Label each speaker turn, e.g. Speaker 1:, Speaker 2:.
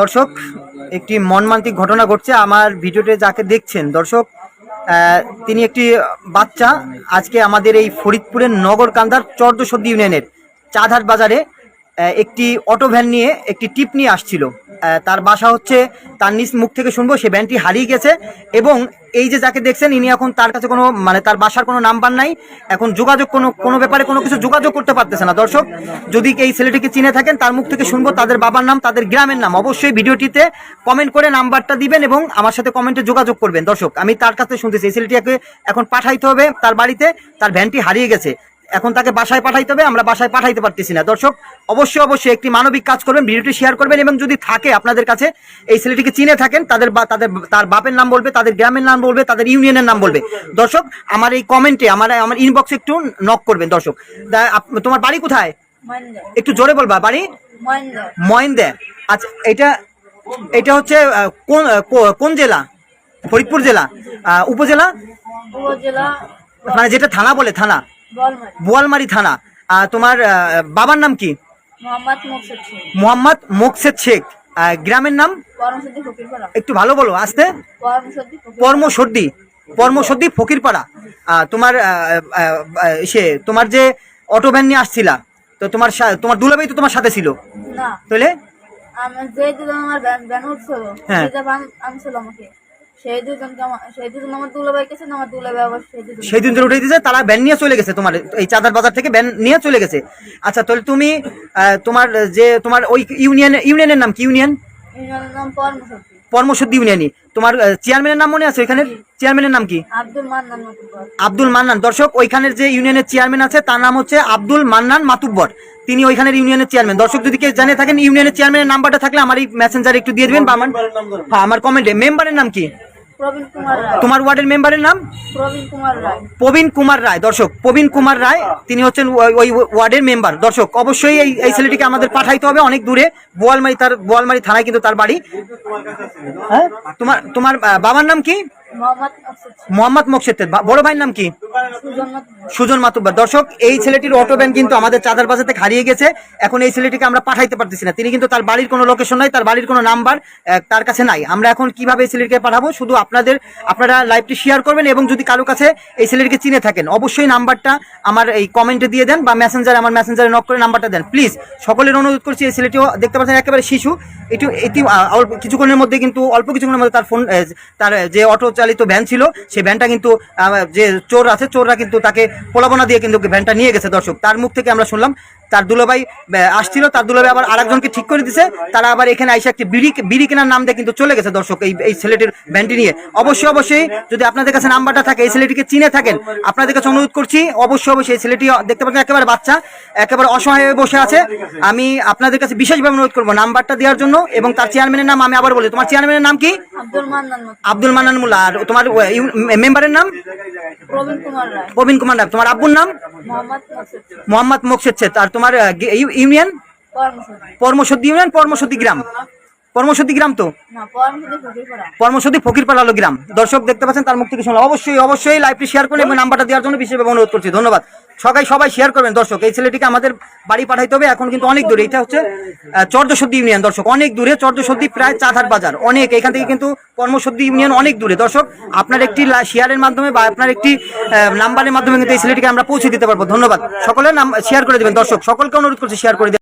Speaker 1: দর্শক, একটি মনমান্তিক ঘটনা ঘটছে, আমার ভিডিওতে যাকে দেখছেন, দর্শক তিনি একটি বাচ্চা, আজকে আমাদের এই ফরিদপুরের নগরকান্দার চর্দসদ্দি ইউনিয়নের চাঁদহাট বাজারে একটি অটো ভ্যান নিয়ে একটি টিপ নিয়ে আসছিল। তার বাসা হচ্ছে, তার নিজ মুখ থেকে শুনব, সে ভ্যানটি হারিয়ে গেছে এবং এই যে যাকে দেখছেন, ইনি এখন তার কাছে কোনো মানে তার বাসার কোনো নাম্বার নাই। এখন যোগাযোগ কোনো কোনো ব্যাপারে কোনো কিছু যোগাযোগ করতে পারতেছে না। দর্শক, যদি এই ছেলেটিকে চিনে থাকেন, তার মুখ থেকে শুনব, তাদের বাবার নাম, তাদের গ্রামের নাম, অবশ্যই ভিডিওটিতে কমেন্ট করে নাম্বারটা দিবেন এবং আমার সাথে কমেন্টে যোগাযোগ করবেন। দর্শক, আমি তার কাছে শুনতেছি, এই ছেলেটিকে এখন পাঠাইতে হবে তার বাড়িতে, তার ভ্যানটি হারিয়ে গেছে। এখন তাকে বাসায় পাঠাইতে হবে আমরা বাসায় পাঠাইতে পারতেছি না। দর্শক অবশ্যই অবশ্যই একটি মানবিক কাজ করবেন ভিডিওটি শেয়ার করবেন এবং যদি থাকে আপনাদের কাছে এই ছেলেটিকে চিনে থাকেন তাদের বা তাদের তার বাপের নাম বলবে তাদের গ্রামের নাম বলবে তাদের ইউনিয়নের নাম বলবে। দর্শক আমার এই কমেন্টে আমার আমার ইনবক্সে একটু নক করবেন দর্শক। তোমার বাড়ি কোথায়? একটু জোরে বলবা বাড়ি? ময়নদে আচ্ছা এটা এটা হচ্ছে কোন কোন জেলা? ফরিদপুর জেলা? উপজেলা?
Speaker 2: উপজেলা
Speaker 1: মানে যেটা থানা বলে থানা। বোয়ালমারি থানা। তোমার বাবার নাম কি?
Speaker 2: মোহাম্মদ মুকসুদ
Speaker 1: শেখ। গ্রামের নাম? একটু ভালো বলো আসতে। পরমসর্দি পরমসর্দি ফকিরপাড়া। তোমার সে তোমার যে অটো ভ্যান নিয়ে আসছিলা তো তোমার তোমার দুলাভাই তো তোমার সাথে ছিল? তাহলে?
Speaker 2: যে আমার উঠছিল
Speaker 1: হ্যাঁ।
Speaker 2: আমাকে। সেই দুজনকে আমার সেই দুজন আমার দুলাভাই গেছে আমার দুলাভাই আবার সেই দুজন।
Speaker 1: সেই দিন ধরে উঠে দিয়েছে তারা ভ্যান নিয়ে চলে গেছে তোমার এই চাঁদার বাজার থেকে ভ্যান নিয়ে চলে গেছে। আচ্ছা তাহলে তুমি আহ, তোমার যে তোমার ওই ইউনিয়ন ইউনিয়নের নাম কি ইউনিয়ন
Speaker 2: ইউনিয়নের নাম পরমসদ্দি
Speaker 1: পরমসদ্দি ইউনিয়নই তোমার চেয়ারম্যানের নাম মনে আছে ওইখানের চেয়ারম্যানের নাম কি?
Speaker 2: আব্দুল মান্নান মতুব্বর।
Speaker 1: আব্দুল মান্নান। দর্শক ওইখানের যে ইউনিয়নের চেয়ারম্যান আছে তার নাম হচ্ছে আব্দুল মান্নান মাতুব্বর। তিনি ওইখানের ইউনিয়নের চেয়ারম্যান দর্শক যদি কেউ জানে থাকেন ইউনিয়নের চেয়ারম্যানের নাম্বারটা থাকলে আমার এই মেসেঞ্জার একটু দিয়ে দেবেন বা আমার হ্যাঁ আমার কমেন্টে মেম্বারের নাম কি? তোমার ওয়ার্ডের মেম্বারের নাম?
Speaker 2: প্রবীণ কুমার রায়।
Speaker 1: দর্শক প্রবীণ কুমার রায় তিনি হচ্ছেন ওই- ওয়ার্ডের মেম্বার। দর্শক অবশ্যই এই এই ছেলেটিকে আমাদের পাঠাইতে হবে অনেক দূরে বোয়ালমারি তার বোয়ালমারি থানায় কিন্তু তার বাড়ি। হ্যাঁ? তোমার তোমার বাবার নাম কি?
Speaker 2: মোহাম্মদ মোকসেদ।
Speaker 1: বড় ভাইয়ের নাম কি?
Speaker 2: সুজন মতুব্বর
Speaker 1: দর্শক, এই ছেলেটির অটো ভ্যান কিন্তু আমাদের চাঁদার থেকে হারিয়ে গেছে। এখন এই ছেলেটিকে আমরা পাঠাইতে পারতেছি না। তিনি কিন্তু তার বাড়ির কোনো লোকেশন নাই, তার বাড়ির কোনো নাম্বার তার কাছে নাই। আমরা এখন কীভাবে এই ছেলেটিকে পাঠাবো? শুধু আপনাদের, আপনারা লাইভটি শেয়ার করবেন এবং যদি কারও কাছে এই ছেলেটিকে চিনে থাকেন, অবশ্যই নাম্বারটা আমার এই কমেন্টে দিয়ে দেন বা মেসেঞ্জারে আমার মেসেঞ্জারে নক করে নাম্বারটা দেন। প্লিজ সকলের অনুরোধ করছি, এই ছেলেটিও দেখতে পাচ্ছেন একেবারে শিশু। এটি এটি অল্প কিছুক্ষণের মধ্যে কিন্তু, অল্প কিছুক্ষণের মধ্যে তার ফোন তার, যে অটো চালিত ভ্যান ছিল সেই ভ্যানটা কিন্তু যে চোর আছে, চোররা কিন্তু তাকে প্রলাপনা দিয়ে কিন্তু ভ্যানটা নিয়ে গেছে দর্শক। তার মুখ থেকে আমরা শুনলাম তার দুলাভাই আসছিল তার দুলাভাই আবার আরেকজনকে ঠিক করে দিছে। তারা আবার এখানে আইসা একটি বিড়ি বিড়ি কেনার নাম দিয়ে কিন্তু চলে গেছে দর্শক এই এই ছেলেটির ভ্যানটি নিয়ে। অবশ্যই অবশ্যই যদি আপনাদের কাছে নাম্বারটা থাকে এই ছেলেটিকে চিনে থাকেন আপনাদের কাছে অনুরোধ করছি অবশ্যই অবশ্যই এই ছেলেটি দেখতে পাচ্ছেন একেবারে বাচ্চা একেবারে অসহায় হয়ে বসে আছে। আমি আপনাদের কাছে বিশেষভাবে অনুরোধ করব নাম্বারটা দেওয়ার জন্য এবং তার চেয়ারম্যানের নাম আমি আবার বলি। তোমার চেয়ারম্যানের নাম কি?
Speaker 2: আব্দুল মান্নান
Speaker 1: মুল্লা আর তোমার মেম্বারের নাম?
Speaker 2: প্রবীণ কুমার রায়।
Speaker 1: তোমার আব্বুর নাম?
Speaker 2: মোহাম্মদ মুকসুদ
Speaker 1: শেখ আর তোমার ইউনিয়ন?
Speaker 2: পরমসদ্দি
Speaker 1: পরমসদ্দি ইউনিয়ন পরমসদ্দি গ্রাম। পরমসদ্দি গ্রাম তো?
Speaker 2: ফকিরপাড়া।
Speaker 1: আলো গ্রাম। দর্শক দেখতে পাচ্ছেন তার মুখ থেকে শুনলাম। অবশ্যই অবশ্যই লাইভটি শেয়ার করুন এবং নাম্বারটা দেওয়ার জন্য বিশেষভাবে অনুরোধ করছি। ধন্যবাদ। সবাই সবাই শেয়ার করবেন। দর্শক এই ছেলেটিকে আমাদের বাড়ি পাঠাইতে হবে। এখন কিন্তু অনেক দূরে। এটা হচ্ছে চর্দসদ্দি ইউনিয়ন। দর্শক অনেক দূরে। চর্দসদ্দি প্রায় চাঁদহাট বাজার। অনেক। এখান থেকে কিন্তু কর্মসদ্দি ইউনিয়ন অনেক দূরে। দর্শক আপনার একটি শেয়ারের মাধ্যমে বা আপনার একটি নাম্বারের মাধ্যমে কিন্তু এই ছেলেটিকে আমরা পৌঁছে দিতে পারব। ধন্যবাদ। সকলের নাম শেয়ার করে দেবেন। দর্শক সকলকে অনুরোধ করছি শেয়ার করে